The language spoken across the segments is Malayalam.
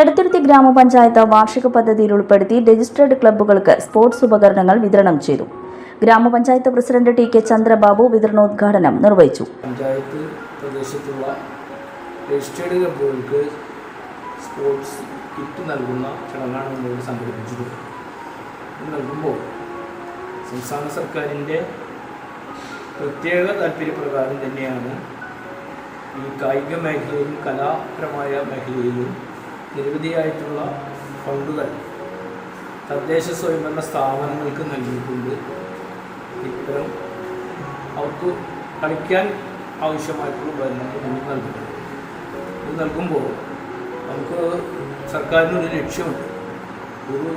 എടത്തുരുത്തി ഗ്രാമപഞ്ചായത്ത് വാർഷിക പദ്ധതിയിൽ ഉൾപ്പെടുത്തി രജിസ്റ്റേർഡ് ക്ലബ്ബുകൾക്ക് സ്പോർട്സ് ഉപകരണങ്ങൾ വിതരണം ചെയ്തു. ഗ്രാമപഞ്ചായത്ത് പ്രസിഡന്റ് ടി കെ ചന്ദ്രബാബു വിതരണോദ്ഘാടനം നിർവഹിച്ചു. പഞ്ചായത്ത് പ്രദേശത്തുള്ള രജിസ്റ്റേർഡ് ക്ലബ്ബുകൾക്ക് സ്പോർട്സ് കിറ്റ് നൽകുന്ന ചടങ്ങാണ് നമ്മൾ സംഘടിപ്പിച്ചത് നൽകുമ്പോൾ സംസ്ഥാന സർക്കാരിന്റെ പ്രത്യേക താല്പര്യപ്രകാരം തന്നെയാണ് ഈ കായിക മേഖലയിലും കലാപരമായ മേഖലയിലും നിരവധിയായിട്ടുള്ള ഫണ്ടുകൾ തദ്ദേശ സ്വയംഭരണ സ്ഥാപനങ്ങൾക്ക് നൽകിയിട്ടുണ്ട്. ഇത്തരം അവർക്ക് കളിക്കാൻ ആവശ്യമായിട്ടുള്ള ഉപകരണങ്ങൾ നമ്മൾ നൽകുന്നത് ഇത് നൽകുമ്പോൾ നമുക്ക് സർക്കാരിനൊരു ലക്ഷ്യമുണ്ട്. ഒരു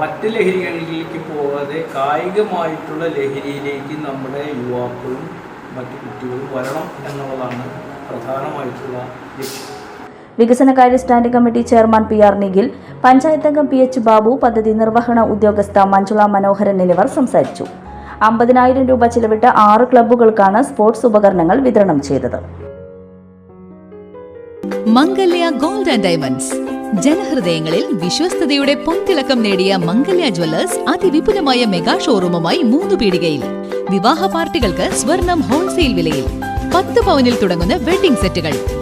മറ്റ് ലഹരികളിലേക്ക് പോകാതെ കായികമായിട്ടുള്ള ലഹരിയിലേക്ക് നമ്മുടെ യുവാക്കളും മറ്റു കുട്ടികളും വരണം എന്നുള്ളതാണ് പ്രധാനമായിട്ടുള്ള ലക്ഷ്യം. വികസനകാര്യ standing committee chairman P R Nikhil panchayat അംഗം പി എച്ച് ബാബു പദ്ധതി നിർവഹണ ഉദ്യോഗസ്ഥ മഞ്ജുള മനോഹരൻ എന്നിവർ സംസാരിച്ചു. അമ്പതിനായിരം രൂപ ചിലവിട്ട് ആറ് ക്ലബ്ബുകൾക്കാണ് സ്പോർട്സ് ഉപകരണങ്ങൾ വിതരണം ചെയ്തത്. Mangalya gold and diamonds. ജനഹൃദയങ്ങളിൽ വിശ്വസ്തയുടെ പൊൻതിളക്കം നേടിയ മംഗല്യ ജ്വല്ലേഴ്സ് അതിവിപുലമായ മെഗാ ഷോറൂമുമായി മൂന്ന് പീടികയിൽ. വിവാഹ പാർട്ടികൾക്ക് സ്വർണം ഹോൾസെയിൽ വിലയിൽ. പത്ത് പവനിൽ തുടങ്ങുന്ന വെഡിംഗ് സെറ്റുകൾ.